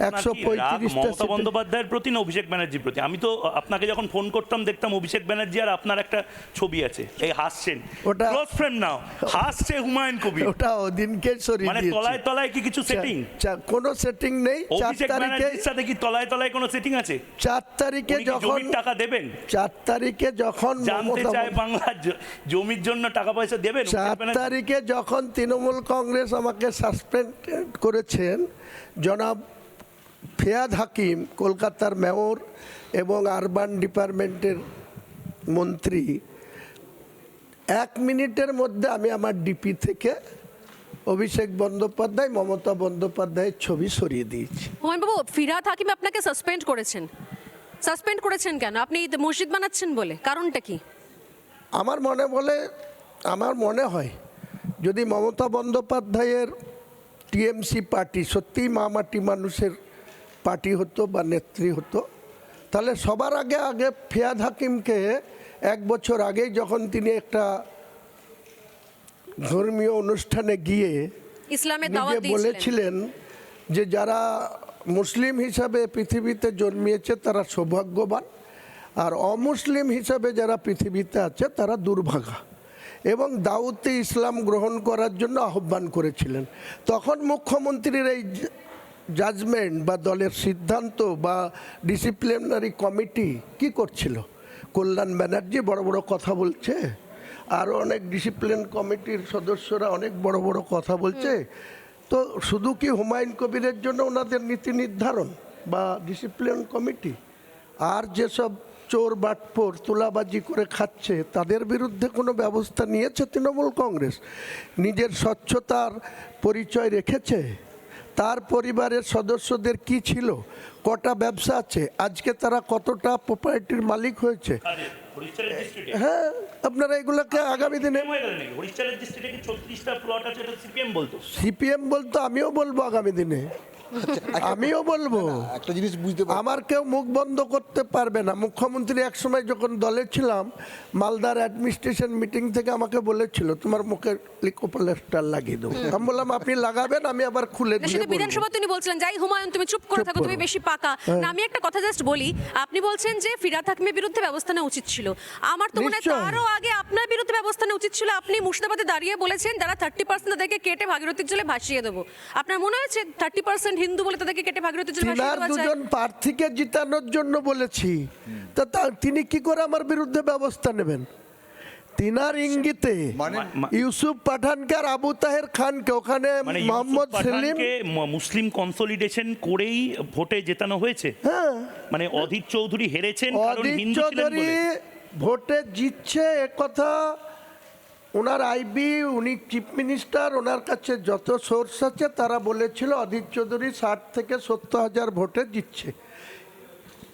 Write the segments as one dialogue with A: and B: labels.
A: একশো
B: মমতা বন্দ্যোপাধ্যায়ের প্রতি না অভিষেক ব্যানার্জির প্রতি? আমি তো আপনাকে যখন ফোন করতাম দেখতাম অভিষেক ব্যানার্জি আর আপনার একটা ছবি আছে এই হাসছেন
A: ওটা-
B: ক্লোজ ফ্রেন্ড নাও হাসছে হুমায়ুন কবির।
A: ওটা ওদিনকে সরিয়ে
B: মানে তলায় তলায় কি কিছু সেটিং
A: কোনো সেটিং নেই। চার তারিখে
B: সাথে কি তলায় তলায় কোনো সেটিং আছে?
A: চার তারিখে যখন
B: টাকা দেবেন?
A: চার তারিখে যখন
B: জানতে চায় বাংলার জ- জমির জন্য টাকা পয়সা দেবেন
A: চার তারিখে যখন তৃণমূল কংগ্রেস আমাকে সাসপেন্ড করেছেন জনাব ফেয়াদ হাকিম কলকাতার মেয়র এবং আরবান ডিপার্টমেন্টের মন্ত্রী এক মিনিটের মধ্যে আমি আমার ডিপি থেকে অভিষেক বন্দ্যোপাধ্যায় মমতা বন্দ্যোপাধ্যায়ের ছবি সরিয়ে দিয়েছি।
C: বাবু ফিরাদ হাকিম আপনাকে সাসপেন্ড করেছেন। সাসপেন্ড করেছেন কেন? আপনি মসজিদ বানাচ্ছেন বলে কারণটা কি?
A: আমার মনে বলে আমার মনে হয় যদি মমতা বন্দ্যোপাধ্যায়ের টিএমসি পার্টি সত্যিই মামাটি মানুষের পার্টি হতো বা নেত্রী হতো তাহলে সবার আগে আগে ফেয়াদ হাকিমকে এক বছর আগেই যখন তিনি একটা ধর্মীয় অনুষ্ঠানে গিয়ে নিজে বলেছিলেন যে যারা মুসলিম হিসাবে পৃথিবীতে জন্মিয়েছে তারা সৌভাগ্যবান আর অমুসলিম হিসাবে যারা পৃথিবীতে আছে তারা দুর্ভাগা। এবং দাউতে ইসলাম গ্রহণ করার জন্য আহ্বান করেছিলেন। তখন মুখ্যমন্ত্রীর এই জাজমেন্ট বা দলের সিদ্ধান্ত বা ডিসিপ্লিনারি কমিটি কি করছিল? কল্যাণ ব্যানার্জি বড় বড় কথা বলছে আরও অনেক ডিসিপ্লিন কমিটির সদস্যরা অনেক বড় বড় কথা বলছে। তো শুধু কি হুমায়ুন কবিরের জন্য ওনাদের নীতি নির্ধারণ বা ডিসিপ্লিন কমিটি আর যেসব চোর বাটপোর তুলাবাজি করে খাচ্ছে তাদের বিরুদ্ধে কোনো ব্যবস্থা নিয়েছে তৃণমূল কংগ্রেস? নিজের স্বচ্ছতার পরিচয় রেখেছে? তার পরিবারের সদস্যদের কি ছিল? কটা ব্যবসা আছে? আজকে তারা কতটা প্রপার্টির মালিক হয়েছে? হ্যাঁ আপনারা এগুলোকে আগামী দিনে
B: গেল নাকি? হরিশ্চন্দ্রের district-এ কি 36টা প্লট আছে? এটা সিপিএম বলতো।
A: সিপিএম বলতো আমিও বলব আগামী দিনে। আমিও বলব।
D: একটা জিনিস বুঝতে
A: আমার কেউ মুখ বন্ধ করতে পারবে না। মুখ্যমন্ত্রী একসময় যখন দলে ছিলাম মালদার অ্যাডমিনিস্ট্রেশন মিটিং থেকে আমাকে বলেছিল তোমার মুখে লিকোপ্লাস্টার লাগিয়ে দেবো। আমি বললাম আপনি লাগাবেন আমি আবার খুলে
C: সেটা বিধানসভা তিনি বলছিলেন যাই হুমায়ুন তুমি চুপ করে থাকো তুমি
A: হ্যাঁ।
C: বেশি পাকা। না আমি একটা কথা জাস্ট বলি আপনি বলছেন যে ফিরাদ হাকিমের বিরুদ্ধে ব্যবস্থা নেওয়া উচিত ছিল। আমার তো মনে হয় তারও আগে আপনার বিরুদ্ধে ব্যবস্থা নেওয়া উচিত ছিল। আপনি মুর্শিদাবাদে দাঁড়িয়ে বলেছেন যারা থার্টি পার্সেন্ট তাদেরকে কেটে ভাগীরথীর জলে ভাসিয়ে দেবো। আপনার মনে হয়েছে থার্টি পার্সেন্ট হিন্দু বলে তাদেরকে কেটে ভাগীরথীর জলে
A: তিনার দুজন প্রার্থীকে জিতানোর জন্য বলেছি। তা তিনি কি করে আমার বিরুদ্ধে ব্যবস্থা নেবেন? তিনার ইঙ্গিতে
D: মানে
A: ইউসুফ পাঠানকে আর আবু তাহের খানকে ওখানে
B: মানে
A: মোহাম্মদ সেলিম
B: মুসলিম কনসলিডেশন করেই ভোটে জেতানো হয়েছে।
A: হ্যাঁ।
B: মানে অধীর চৌধুরী হেরেছেন কারণ হিন্দু ছিলেন
A: চৌধুরী
B: বলে।
A: ভোটে জিতছে কথা ওনার আইবি, উনি চিফ মিনিস্টার, ওনার কাছে যত সোর্স আছে, তারা বলেছিল অদিত চৌধুরী ষাট থেকে সত্তর হাজার ভোটে জিতছে।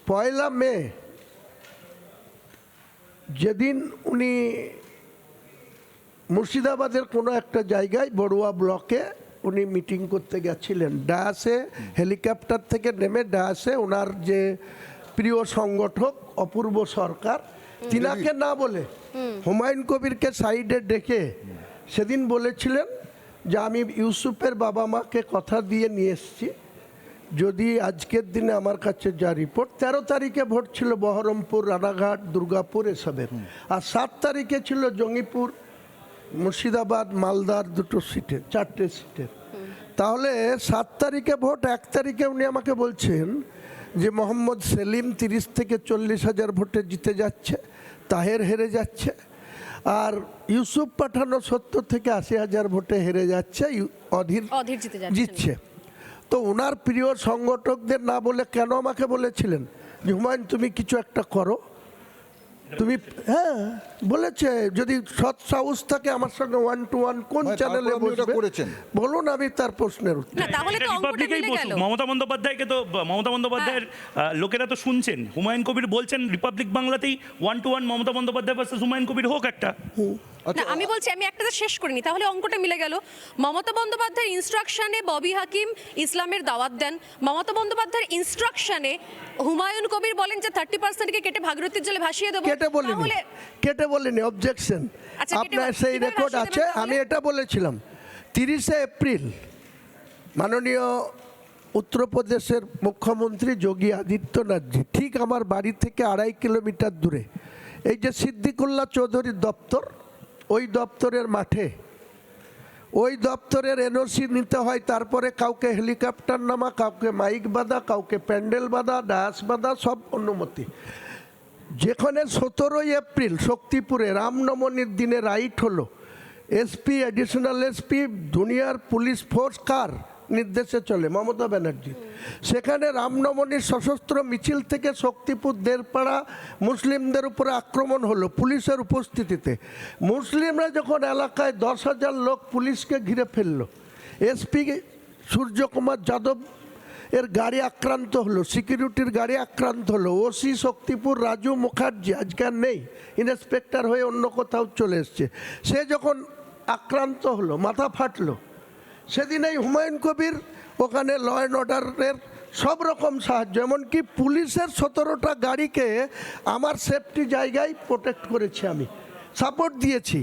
A: পয়লা মে, যেদিন উনি মুর্শিদাবাদের কোনো একটা জায়গায় বড়ুয়া ব্লকে উনি মিটিং করতে গেছিলেন। ডায়াসে হেলিকপ্টার থেকে নেমে ডায়াসে ওনার যে প্রিয় সংগঠক, অপূর্ব সরকার তিনাকে না বলে হুমায়ুন কবিরকে সাইডে ডেকে সেদিন বলেছিলেন যে আমি ইউসুফের বাবা মাকে কথা দিয়ে নিয়ে এসেছি। যদি আজকের দিনে আমার কাছে যা রিপোর্ট তেরো তারিখে ভোট ছিল বহরমপুর রানাঘাট দুর্গাপুর এসবের। আর সাত তারিখে ছিল জঙ্গিপুর মুর্শিদাবাদ মালদার দুটো সিটে চারটে সিটের তাহলে সাত তারিখে ভোট এক তারিখে উনি আমাকে বলছেন যে মোহাম্মদ সেলিম তিরিশ থেকে চল্লিশ হাজার ভোটে জিতে যাচ্ছে তাহের হেরে যাচ্ছে আর ইউসুফ পাঠানো সত্তর থেকে আশি হাজার ভোটে হেরে যাচ্ছে অধীর
C: অধীর
A: জিতছে। তো ওনার প্রিয় সংগঠকদের না বলে কেন আমাকে বলেছিলেন? যে হুমায়ুন তুমি কিছু একটা করো। তুমি হ্যাঁ বলেছে যদি সৎ সাহস থাকে আমার সঙ্গে ওয়ান টু ওয়ান কোন চ্যানেলে
D: করেছেন।
A: বলুন আমি তার প্রশ্নের উত্তর।
C: না তাহলে তো
B: রিপাবলিকেই বসুক। মমতা বন্দ্যোপাধ্যায়কে তো মমতা বন্দ্যোপাধ্যায়ের লোকেরা তো শুনছেন। হুমায়ুন কবির বলছেন রিপাবলিক বাংলাতেই one two one Mamata Bandyopadhyay versus Humayun Kabir হোক একটা।
C: না আমি বলছি আমি একটা শেষ করিনি তাহলে অঙ্কটা মিলে গেল। মমতা বন্দ্যোপাধ্যায়ের ইনস্ট্রাকশনে ববি হাকিম ইসলামের দাওয়াত দেন। মমতা বন্দ্যোপাধ্যায়ের ইনস্ট্রাকশনে হুমায়ুন কবির বলেন যে থার্টি পার্সেন্টকে কেটে ভাগীরথীর জলে ভাসিয়ে দেবো।
A: কেটে বলিনি কেটে বলিনি অবজেকশন
C: আচ্ছা,
A: আপনার সেই রেকর্ড আছে? আমি এটা বলেছিলাম তিরিশে এপ্রিল মাননীয় উত্তরপ্রদেশের মুখ্যমন্ত্রী যোগী আদিত্যনাথজি ঠিক আমার বাড়ি থেকে আড়াই কিলোমিটার দূরে এই যে সিদ্দিকুল্লাহ চৌধুরীর দপ্তর ওই দপ্তরের মাঠে। ওই দপ্তরের এনওসি নিতে হয়, তারপরে কাউকে হেলিকপ্টার নামা, কাউকে মাইক বাঁধা, কাউকে প্যান্ডেল বাঁধা, ডাস বাঁধা, সব অনুমতি। যেখানে সতেরোই এপ্রিল শক্তিপুরে রামনবমীর দিনে রাইট হলো, এসপি অ্যাডিশনাল এসপি, দুনিয়ার পুলিশ ফোর্স কার? নির্দেশে চলে, মমতা ব্যানার্জি। সেখানে রামনবমীর সশস্ত্র মিছিল থেকে শক্তিপুর দেড়পাড়া মুসলিমদের উপরে আক্রমণ হলো পুলিশের উপস্থিতিতে। মুসলিমরা যখন এলাকায় দশ হাজার লোক পুলিশকে ঘিরে ফেলল, এসপি সূর্যকুমার যাদব এর গাড়ি আক্রান্ত হলো, সিকিউরিটির গাড়ি আক্রান্ত হলো, ওসি শক্তিপুর রাজু মুখার্জি, আজকে নেই, ইন্সপেক্টর হয়ে অন্য কোথাও চলে এসছে। সে যখন আক্রান্ত হলো, মাথা ফাটলো সেদিন এই হুমায়ুন কবির ওখানে ল অ্যান্ড অর্ডারের সব রকম সাহায্য এমনকি পুলিশের সতেরোটা গাড়িকে আমার সেফটি জায়গায় প্রোটেক্ট করেছি আমি সাপোর্ট দিয়েছি।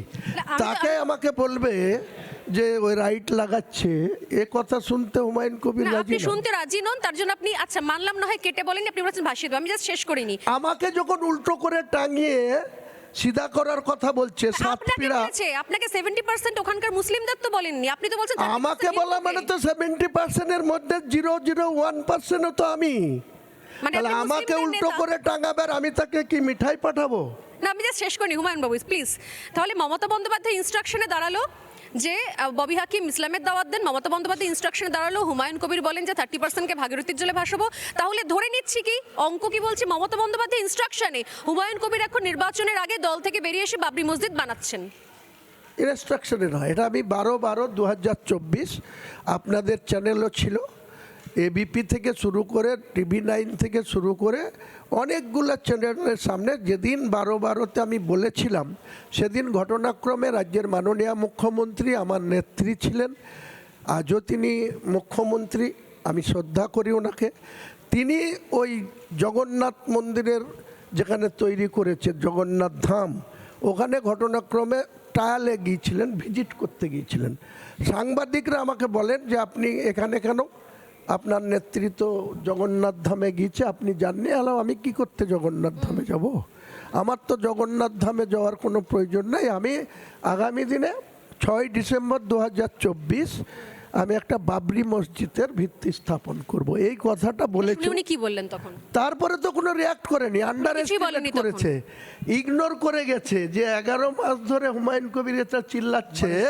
A: তাকে আমাকে বলবে যে ওই রাইট লাগাচ্ছে। এ কথা শুনতে হুমায়ুন কবির রাজি
C: আপনি শুনতে রাজি নন তার জন্য আপনি আচ্ছা মানলাম না হয় কেটে বলেন আপনি বলেছেন ভাসিয়ে দেবো আমি জাস্ট শেষ করিনি।
A: আমাকে যখন উল্টো করে টাঙিয়ে সিধা করার কথা বলছে
C: আপনাকে
A: সাতপিড়া
C: আপনাকে 70% ওখানকার মুসলিমদের তো বলেননি। আপনি তো বলছেন
A: আমাকে বলা মানে তো সেভেন্টি পার্সেন্টের মধ্যে জিরো জিরো ওয়ান পার্সেন্টও তো আমি।
C: মানে
A: তাহলে আমাকে উল্টো করে টাঙাবে আর আমি তাকে কি মিঠাই পাঠাবো?
C: না আমি যা শেষ করি হুমায়ুন বাবু প্লিজ তাহলে মমতা বন্দ্যোপাধ্যায় ইনস্ট্রাকশনে দাঁড়াল। যে ববি হাকিম ইসলামের দাওয়াত দেন, মমতা বন্দ্যোপাধ্যায় ইনস্ট্রাকশনে দাঁড়াল, হুমায়ুন কবির বলেন যে থার্টি পার্সেন্টকে ভাগীরথীর জলে ভাসাবো। তাহলে ধরে নিচ্ছি কি, অঙ্ক কি বলছি? মমতা বন্দ্যোপাধ্যায় ইনস্ট্রাকশনে হুমায়ুন কবির এখন নির্বাচনের আগে দল থেকে বেরিয়ে এসে বাবরি মসজিদ বানাচ্ছেন।
A: ইনস্ট্রাকশনে নয়, এটা আমি বারো বারো দু আপনাদের চ্যানেলও ছিল। এবিপি থেকে শুরু করে টিভি নাইন থেকে শুরু করে অনেকগুলো চ্যানেলের সামনে যেদিন বারো বারোতে আমি বলেছিলাম, সেদিন ঘটনাক্রমে রাজ্যের মাননীয় মুখ্যমন্ত্রী আমার নেত্রী ছিলেন। আজও তিনি মুখ্যমন্ত্রী, আমি শ্রদ্ধা করি ওনাকে। তিনি ওই জগন্নাথ মন্দিরের যেখানে তৈরি করেছে জগন্নাথ ধাম, ওখানে ঘটনাক্রমে ট্রায়ালে গিয়েছিলেন ভিজিট করতে গিয়েছিলেন। সাংবাদিকরা আমাকে বলেন যে আপনি এখানে কেন আপনার নেতৃত্ব জগন্নাথ ধামে গিয়েছে আপনি জাননি? আলাম আমি কি করতে জগন্নাথ ধামে যাব? আমার তো জগন্নাথ ধামে যাওয়ার কোনো প্রয়োজন নাই। আমি আগামী দিনে ছয় ডিসেম্বর দু হাজার চব্বিশ আমি একটা বাবরি মসজিদের ভিত্তি স্থাপন করব। এই কথাটা বলেছি
C: উনি কি বললেন তখন?
A: তারপরে তো কোনো রিয়াক্ট করেনি আন্ডার করেছে। ইগনোর করে গেছে যে এগারো মাস ধরে হুমায়ুন কবির এটা চিল্লাচ্ছে।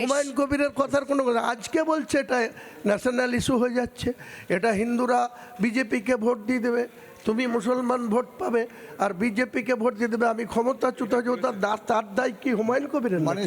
A: হুমায়ুন কবিরের কথার কোনো কথা আজকে বলছে এটা ন্যাশনাল ইস্যু হয়ে যাচ্ছে। এটা হিন্দুরা বিজেপিকে ভোট দিয়ে দেবে। তুমি মুসলমান ভোট পাবে। আর বিজেপিকে ভোট দিয়ে দেবে। আমি ক্ষমতাচ্যুত হয়ে দা- তার দায় কি হুমায়ুন কবিরের
D: মানে